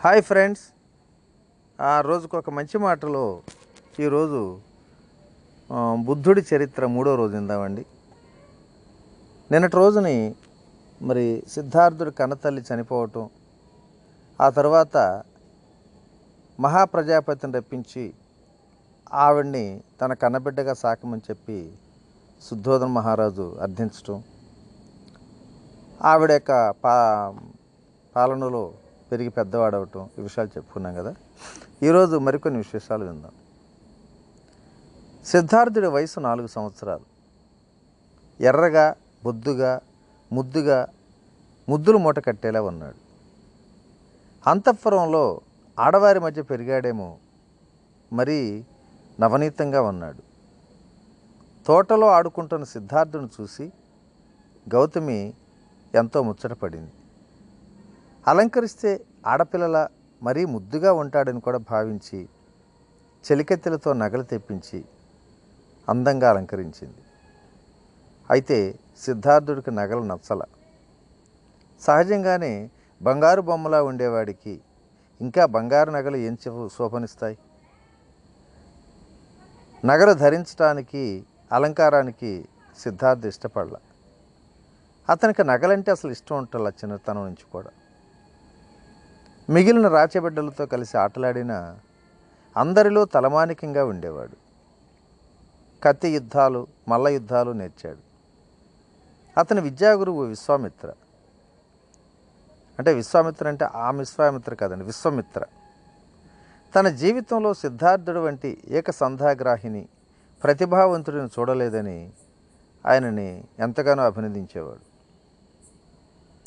Hi friends. ఆ రోజుకు ఒక మంచి మాటలో ఈరోజు బుద్ధుడి చరిత్ర మూడో రోజు ఇందామండి నిన్నటి రోజుని మరి సిద్ధార్థుడి కన్నతల్లి చనిపోవటం ఆ తర్వాత మహాప్రజాపతిని రప్పించి ఆవిడ్ని తన కన్నబిడ్డగా సాకమని చెప్పి శుద్ధోదన మహారాజు అర్థించటం ఆవిడ యొక్క పా పాలనలో పెరిగి పెద్దవాడవటం ఈ విషయాలు చెప్పుకున్నాం కదా. ఈరోజు మరికొన్ని విశేషాలు విందాం. సిద్ధార్థుడి వయసు నాలుగు సంవత్సరాలు. ఎర్రగా బొద్దుగా ముద్దుగా ముద్దులు మూట కట్టేలా ఉన్నాడు. అంతఃపురంలో ఆడవారి మధ్య పెరిగాడేమో మరీ నవనీతంగా ఉన్నాడు. తోటలో ఆడుకుంటున్న సిద్ధార్థుని చూసి గౌతమి ఎంతో ముచ్చటపడింది. అలంకరిస్తే ఆడపిల్లల మరీ ముద్దుగా ఉంటాడని కూడా భావించి చెలికెత్తెలతో నగలు తెప్పించి అందంగా అలంకరించింది. అయితే సిద్ధార్థుడికి నగలు నచ్చల. సహజంగానే బంగారు బొమ్మలా ఉండేవాడికి ఇంకా బంగారు నగలు ఏం శోభనిస్తాయి? నగలు ధరించడానికి అలంకారానికి సిద్ధార్థ ఇష్టపడల. అతనికి నగలంటే అసలు ఇష్టం ఉంటుంది చిన్నతనం నుంచి కూడా. మిగిలిన రాచబిడ్డలతో కలిసి ఆటలాడిన అందరిలో తలమానికంగా ఉండేవాడు. కత్తి యుద్ధాలు మల్ల యుద్ధాలు నేర్చాడు. అతని విద్యాగురువు విశ్వామిత్ర. అంటే విశ్వామిత్ర అంటే ఆ విశ్వామిత్ర కాదండి విశ్వమిత్ర. తన జీవితంలో సిద్ధార్థుడు వంటి ఏకసంధాగ్రాహిని ప్రతిభావంతుడిని చూడలేదని ఆయనని ఎంతగానో అభినందించేవాడు.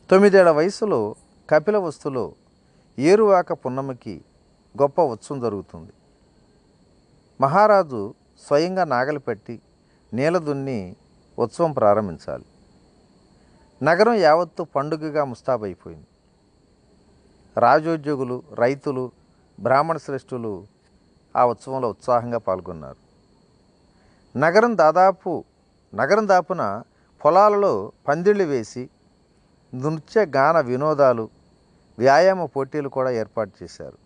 తొమ్మిదేళ్ళ వయసులో కపిల వస్తులో ఏరువాక పున్నమికి గొప్ప ఉత్సవం జరుగుతుంది. మహారాజు స్వయంగా నాగలి పెట్టి నీలదున్ని ఉత్సవం ప్రారంభించాలి. నగరం యావత్తు పండుగగా ముస్తాబైపోయింది. రాజోద్యోగులు రైతులు బ్రాహ్మణ శ్రేష్ఠులు ఆ ఉత్సవంలో ఉత్సాహంగా పాల్గొన్నారు. నగరం దాదాపు నగరం దాపున పొలాలలో పందిళ్ళు వేసి నృత్య గాన వినోదాలు వ్యాయామ పోటీలు కూడా ఏర్పాటు చేశారు.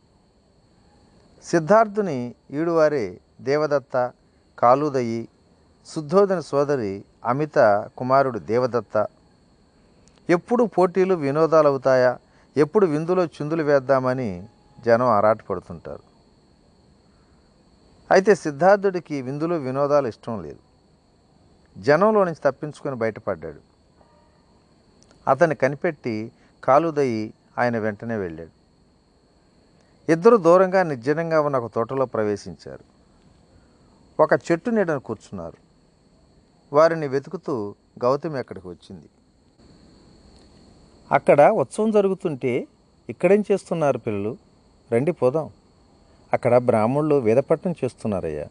సిద్ధార్థుని ఈడువారే దేవదత్త కాలుదయి శుద్ధోదన సోదరి అమిత కుమారుడు దేవదత్త. ఎప్పుడు పోటీలు వినోదాలు అవుతాయా ఎప్పుడు విందులో చిందులు వేద్దామని జనం ఆరాటపడుతుంటారు. అయితే సిద్ధార్థుడికి విందులు వినోదాలు ఇష్టం లేదు. జనంలో నుంచి తప్పించుకొని బయటపడ్డాడు. అతన్ని కనిపెట్టి కాలుదయి ఆయన వెంటనే వెళ్ళాడు. ఇద్దరు దూరంగా నిర్జనంగా ఉన్న ఒక తోటలో ప్రవేశించారు. ఒక చెట్టు నీడను కూర్చున్నారు. వారిని వెతుకుతూ గౌతమి అక్కడికి వచ్చింది. అక్కడ ఉత్సవం జరుగుతుంటే ఇక్కడేం చేస్తున్నారు పిల్లలు? రండి పోదాం. అక్కడ బ్రాహ్మణులు వేదపట్నం చేస్తున్నారయ్యా.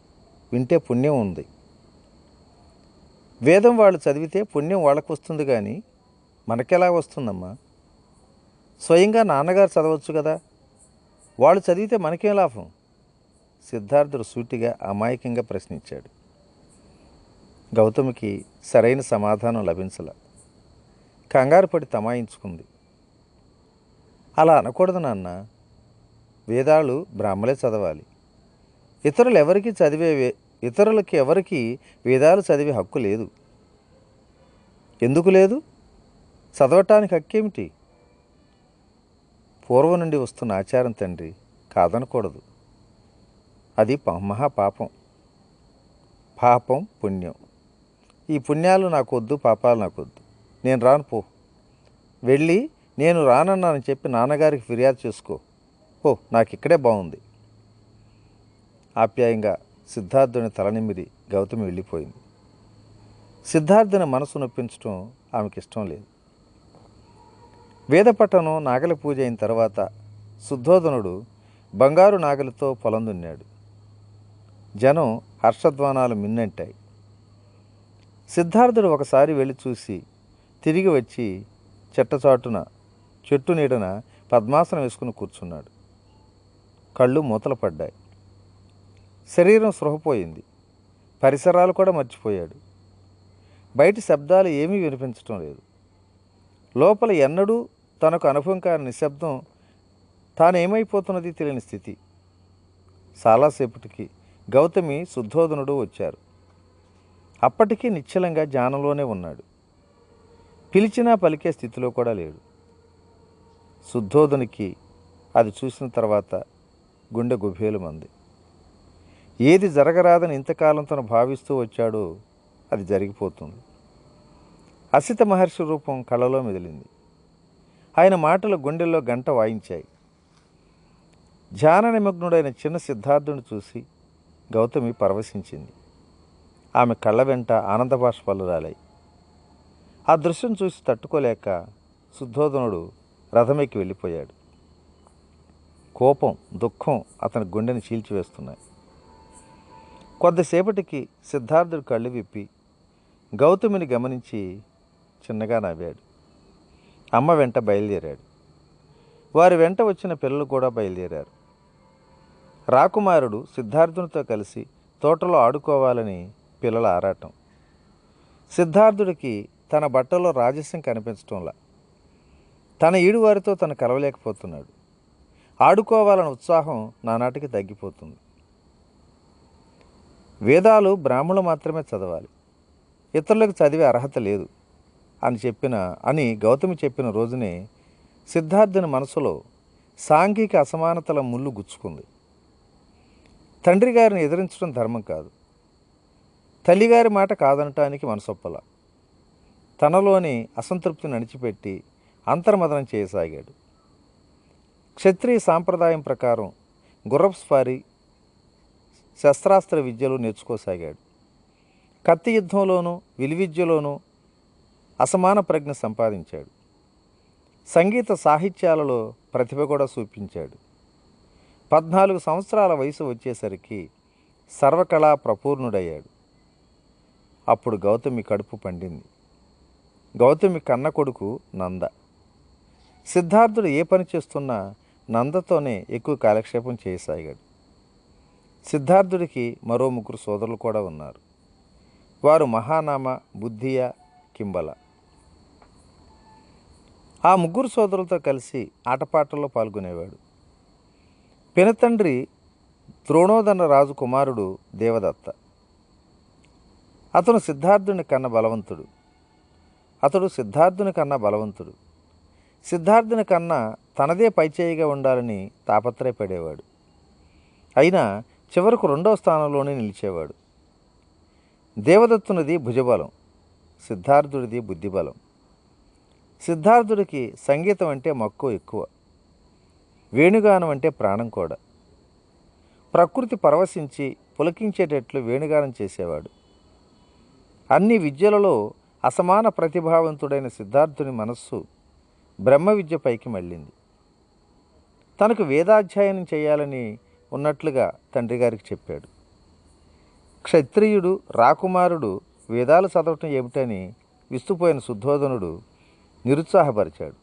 వింటే పుణ్యం ఉంది. వేదం వాళ్ళు చదివితే పుణ్యం వాళ్ళకు వస్తుంది కానీ మనకెలా వస్తుందమ్మా? స్వయంగా నాన్నగారు చదవచ్చు కదా? వాళ్ళు చదివితే మనకేం లాభం? సిద్ధార్థుడు సూటిగా అమాయకంగా ప్రశ్నించాడు. గౌతమికి సరైన సమాధానం లభించల. కంగారు పడి తమాయించుకుంది. అలా అనకూడదు నాన్న. వేదాలు బ్రాహ్మలే చదవాలి. ఇతరులు ఎవరికి చదివే ఇతరులకి ఎవరికి వేదాలు చదివే హక్కు లేదు. ఎందుకు లేదు? చదవటానికి హక్కేమిటి? పూర్వం నుండి వస్తున్న ఆచారం తండ్రి కాదనకూడదు. అది ప- మహాపాపం. పాపం పుణ్యం. ఈ పుణ్యాలు నాకొద్దు పాపాలు నాకొద్దు. నేను రాను పో. వెళ్ళి నేను రానన్నానని చెప్పి నాన్నగారికి ఫిర్యాదు చేసుకో. ఓ నాకు ఇక్కడే బాగుంది ఆప్యాయంగా సిద్ధార్థుని తలనిమిరి గౌతమి వెళ్ళిపోయింది. సిద్ధార్థుని మనసు నొప్పించడం ఆమెకి ఇష్టం లేదు. వేదపట్టణం నాగలి పూజ అయిన తర్వాత శుద్ధోధనుడు బంగారు నాగలితో పొలం దున్నాడు జనం హర్షధ్వానాలు మిన్నంటాయి. సిద్ధార్థుడు ఒకసారి వెళ్ళి చూసి తిరిగి వచ్చి చెట్టచాటున చెట్టు నీడన పద్మాసనం వేసుకుని కూర్చున్నాడు. కళ్ళు మూతలు పడ్డాయి. శరీరం సృహపోయింది. పరిసరాలు కూడా మర్చిపోయాడు. బయటి శబ్దాలు ఏమీ వినిపించటం లేదు. లోపల ఎన్నడూ తనకు అనుభవం కాని నిశ్శబ్దం తానేమైపోతున్నది తెలియని స్థితి. చాలాసేపటికి గౌతమి శుద్ధోధనుడు వచ్చారు. అప్పటికీ నిశ్చలంగా ధ్యానంలోనే ఉన్నాడు. పిలిచినా పలికే స్థితిలో కూడా లేడు. శుద్ధోధనికి అది చూసిన తర్వాత గుండె గుభేలుమంది ఏది జరగరాదని ఇంతకాలం తను భావిస్తూ వచ్చాడో అది జరిగిపోతుంది. అసిత మహర్షి రూపం కళలో మెదిలింది. ఆయన మాటలు గుండెల్లో గంట వాయించాయి. ధ్యాన నిమగ్నుడైన చిన్న సిద్ధార్థుని చూసి గౌతమి పరవశించింది. ఆమె కళ్ళ వెంట ఆనంద బాష్పాలు రాలాయి. ఆ దృశ్యం చూసి తట్టుకోలేక శుద్ధోధనుడు రథమెక్కి వెళ్ళిపోయాడు. కోపం దుఃఖం అతని గుండెని చీల్చివేస్తున్నాయి. కొద్దిసేపటికి సిద్ధార్థుడు కళ్ళు విప్పి గౌతమిని గమనించి చిన్నగా నవ్వాడు. అమ్మ వెంట బయలుదేరాడు. వారి వెంట వచ్చిన పిల్లలు కూడా బయలుదేరారు. రాకుమారుడు సిద్ధార్థునితో కలిసి తోటలో ఆడుకోవాలని పిల్లల ఆరాటం. సిద్ధార్థుడికి తన బట్టలో రాజస్యం కనిపించటంలా. తన ఈడువారితో తను కలవలేకపోతున్నాడు. ఆడుకోవాలన్న ఉత్సాహం నానాటికి తగ్గిపోతుంది. వేదాలు బ్రాహ్మణులు మాత్రమే చదవాలి. ఇతరులకు చదివే అర్హత లేదు. అని చెప్పిన అని గౌతమి చెప్పిన రోజునే సిద్ధార్థుని మనసులో సాంఘిక అసమానతల ముళ్ళు గుచ్చుకుంది. తండ్రి గారిని ఎదిరించడం ధర్మం కాదు. తల్లిగారి మాట కాదనటానికి మనసొప్పల. తనలోని అసంతృప్తిని అణిచిపెట్టి అంతర్మదనం చేయసాగాడు. క్షత్రియ సాంప్రదాయం ప్రకారం గుర్రపు స్వారీ శస్త్రాస్త్ర విద్యలు నేర్చుకోసాగాడు. కత్తి యుద్ధంలోనూ విలువిద్యలోనూ అసమాన ప్రజ్ఞ సంపాదించాడు. సంగీత సాహిత్యాలలో ప్రతిభ కూడా చూపించాడు. పద్నాలుగు సంవత్సరాల వయసు వచ్చేసరికి సర్వకళా ప్రపూర్ణుడయ్యాడు. అప్పుడు గౌతమి కడుపు పండింది. గౌతమి కన్న కొడుకు నంద. సిద్ధార్థుడు ఏ పని చేస్తున్నా నందతోనే ఎక్కువ కాలక్షేపం చేయసాగాడు. సిద్ధార్థుడికి మరో ముగ్గురు సోదరులు కూడా ఉన్నారు. వారు మహానామ బుద్ధియ కింబల. ఆ ముగ్గురు సోదరులతో కలిసి ఆటపాటల్లో పాల్గొనేవాడు. పినతండ్రి ద్రోణోదన రాజు కుమారుడు దేవదత్త. అతను సిద్ధార్థుని కన్న బలవంతుడు. అతడు సిద్ధార్థుని కన్నా బలవంతుడు. సిద్ధార్థుని కన్నా తనదే పైచేయిగా ఉండాలని తాపత్రయపడేవాడు. అయినా చివరకు రెండో స్థానంలోనే నిలిచేవాడు. దేవదత్తునిది భుజబలం సిద్ధార్థుడిది బుద్ధిబలం. సిద్ధార్థుడికి సంగీతం అంటే మక్కువ ఎక్కువ. వేణుగానం అంటే ప్రాణం కూడా. ప్రకృతి పరవశించి పులకించేటట్లు వేణుగానం చేసేవాడు. అన్ని విద్యలలో అసమాన ప్రతిభావంతుడైన సిద్ధార్థుని మనస్సు బ్రహ్మ విద్య పైకి మళ్ళింది. తనకు వేదాధ్యయనం చేయాలని ఉన్నట్లుగా తండ్రి గారికి చెప్పాడు. క్షత్రియుడు రాకుమారుడు వేదాలు చదవటం ఏమిటని విస్తుపోయిన శుద్ధోధనుడు నిరుత్సాహపరిచాడు.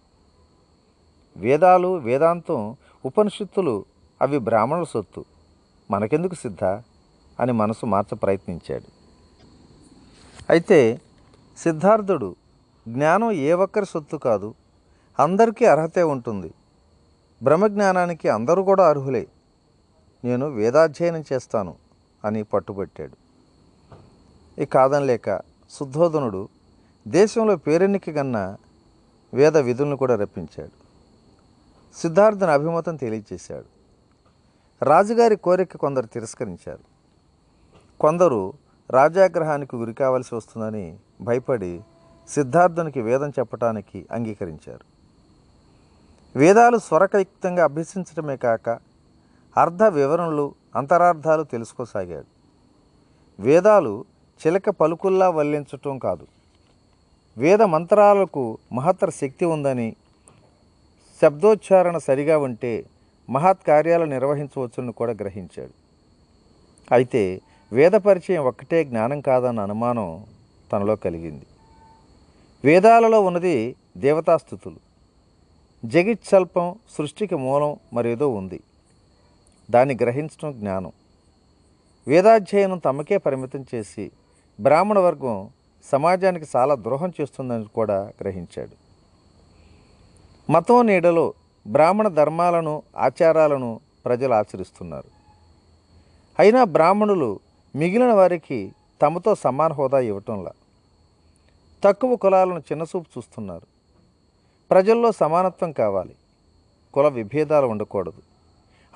వేదాలు వేదాంతం ఉపనిషత్తులు అవి బ్రాహ్మణుల సొత్తు. మనకెందుకు సిద్ధ? అని మనసు మార్చ ప్రయత్నించాడు. అయితే సిద్ధార్థుడు జ్ఞానం ఏ ఒక్కరి సొత్తు కాదు అందరికీ అర్హతే ఉంటుంది. బ్రహ్మజ్ఞానానికి అందరూ కూడా అర్హులే. నేను వేదాధ్యయనం చేస్తాను అని పట్టుబట్టాడు. ఈ కాదనలేక శుద్ధోధనుడు దేశంలో పేరెన్నిక కన్నా వేద విధులను కూడా రప్పించాడు. సిద్ధార్థుని అభిమతం తెలియచేశాడు. రాజుగారి కోరిక కొందరు తిరస్కరించారు. కొందరు రాజాగ్రహానికి గురి కావాల్సి వస్తుందని భయపడి సిద్ధార్థునికి వేదం చెప్పటానికి అంగీకరించారు. వేదాలు స్వరకయుక్తంగా అభ్యసించడమే కాక అర్ధ వివరణలు అంతరార్థాలు తెలుసుకోసాగాడు. వేదాలు చిలక పలుకుల్లా వల్లించటం కాదు. వేద మంత్రాలకు మహత్తర శక్తి ఉందని శబ్దోచ్చారణ సరిగా ఉంటే మహత్ కార్యాలు నిర్వహించవచ్చును కూడా గ్రహించాడు. అయితే వేద పరిచయం ఒక్కటే జ్ఞానం కాదన్న అనుమానం తనలో కలిగింది. వేదాలలో ఉన్నది దేవతాస్థుతులు జగిత్సల్పం సృష్టికి మూలం మరేదో ఉంది. దాన్ని గ్రహించడం జ్ఞానం. వేదాధ్యయనం తమకే పరిమితం చేసి బ్రాహ్మణ వర్గం సమాజానికి చాలా ద్రోహం చేస్తుందని కూడా గ్రహించాడు. మతం నీడలో బ్రాహ్మణ ధర్మాలను ఆచారాలను ప్రజలు ఆచరిస్తున్నారు. అయినా బ్రాహ్మణులు మిగిలిన వారికి తమతో సమాన హోదా ఇవ్వటంలా తక్కువ కులాలను చిన్నసూపు చూస్తున్నారు. ప్రజల్లో సమానత్వం కావాలి. కుల విభేదాలు ఉండకూడదు.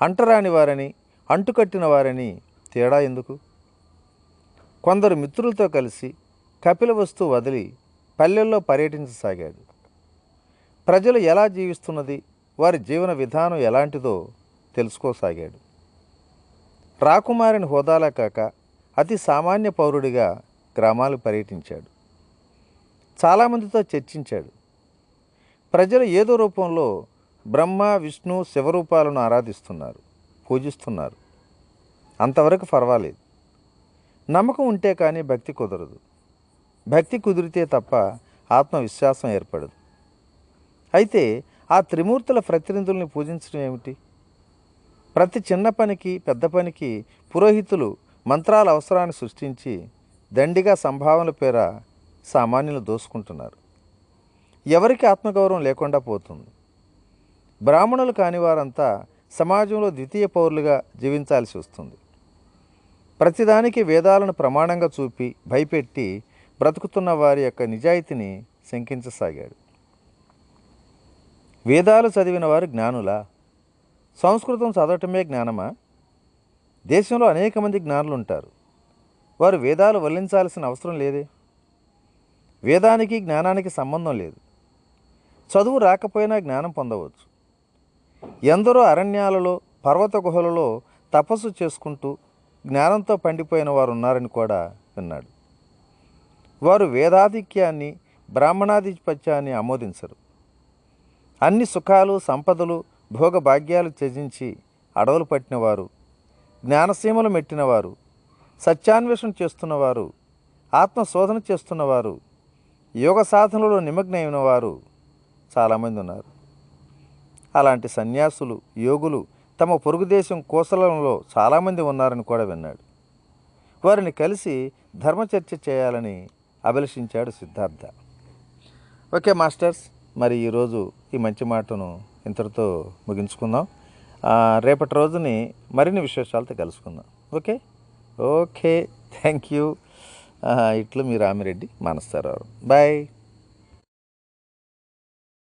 అంటరాని వారని అంటుకట్టిన వారని తేడా ఎందుకు? కొందరు మిత్రులతో కలిసి కపిల వస్తు వదిలి పల్లెల్లో పర్యటించసాగాడు. ప్రజలు ఎలా జీవిస్తున్నది వారి జీవన విధానం ఎలాంటిదో తెలుసుకోసాగాడు. రాకుమారిని హోదాలా కాక అతి సామాన్య పౌరుడిగా గ్రామాలు పర్యటించాడు. చాలామందితో చర్చించాడు. ప్రజలు ఏదో రూపంలో బ్రహ్మ విష్ణు శివరూపాలను ఆరాధిస్తున్నారు పూజిస్తున్నారు. అంతవరకు పర్వాలేదు నమ్మకం ఉంటే కానీ భక్తి కుదరదు. భక్తి కుదిరితే తప్ప ఆత్మవిశ్వాసం ఏర్పడదు. అయితే ఆ త్రిమూర్తుల ప్రతినిధుల్ని పూజించడం ఏమిటి? ప్రతి చిన్న పనికి పెద్ద పనికి పురోహితులు మంత్రాల అవసరాన్ని సృష్టించి దండిగా సంభావనల పేర సామాన్యులు దోసుకుంటున్నారు. ఎవరికి ఆత్మగౌరవం లేకుండా పోతుంది? బ్రాహ్మణులు కాని వారంతా సమాజంలో ద్వితీయ పౌరులుగా జీవించాల్సి వస్తుంది. ప్రతిదానికి వేదాలను ప్రమాణంగా చూపి భయపెట్టి బ్రతుకుతున్న వారి యొక్క నిజాయితీని శంకించసాగాడు. వేదాలు చదివిన వారు జ్ఞానులా? సంస్కృతం చదవటమే జ్ఞానమా? దేశంలో అనేక మంది జ్ఞానులు ఉంటారు వారు వేదాలు వల్లించాల్సిన అవసరం లేదే? వేదానికి జ్ఞానానికి సంబంధం లేదు. చదువు రాకపోయినా జ్ఞానం పొందవచ్చు. ఎందరో అరణ్యాలలో పర్వత గుహలలో తపస్సు చేసుకుంటూ జ్ఞానంతో పండిపోయిన వారు ఉన్నారని కూడా విన్నాడు. వారు వేదాధిక్యాన్ని బ్రాహ్మణాధిపత్యాన్ని ఆమోదించరు. అన్ని సుఖాలు సంపదలు భోగభాగ్యాలు త్యజించి అడవులు పట్టినవారు జ్ఞానసీమలు మెట్టినవారు సత్యాన్వేషణ చేస్తున్నవారు ఆత్మశోధన చేస్తున్నవారు యోగ సాధనలో నిమగ్నమైన వారు చాలామంది ఉన్నారు. అలాంటి సన్యాసులు యోగులు తమ పొరుగు దేశం కోసలంలో చాలామంది ఉన్నారని కూడా విన్నాడు. వారిని కలిసి ధర్మచర్చ చేయాలని అభిలషించాడు సిద్ధార్థ. ఓకే మాస్టర్స్ మరి ఈరోజు ఈ మంచి మాటను ఇంతటితో ముగించుకుందాం. రేపటి రోజుని మరిన్ని విశేషాలతో కలుసుకుందాం. ఓకే? Okay thank you. ఇట్లు మీ రామిరెడ్డి మానస్తారావు బాయ్.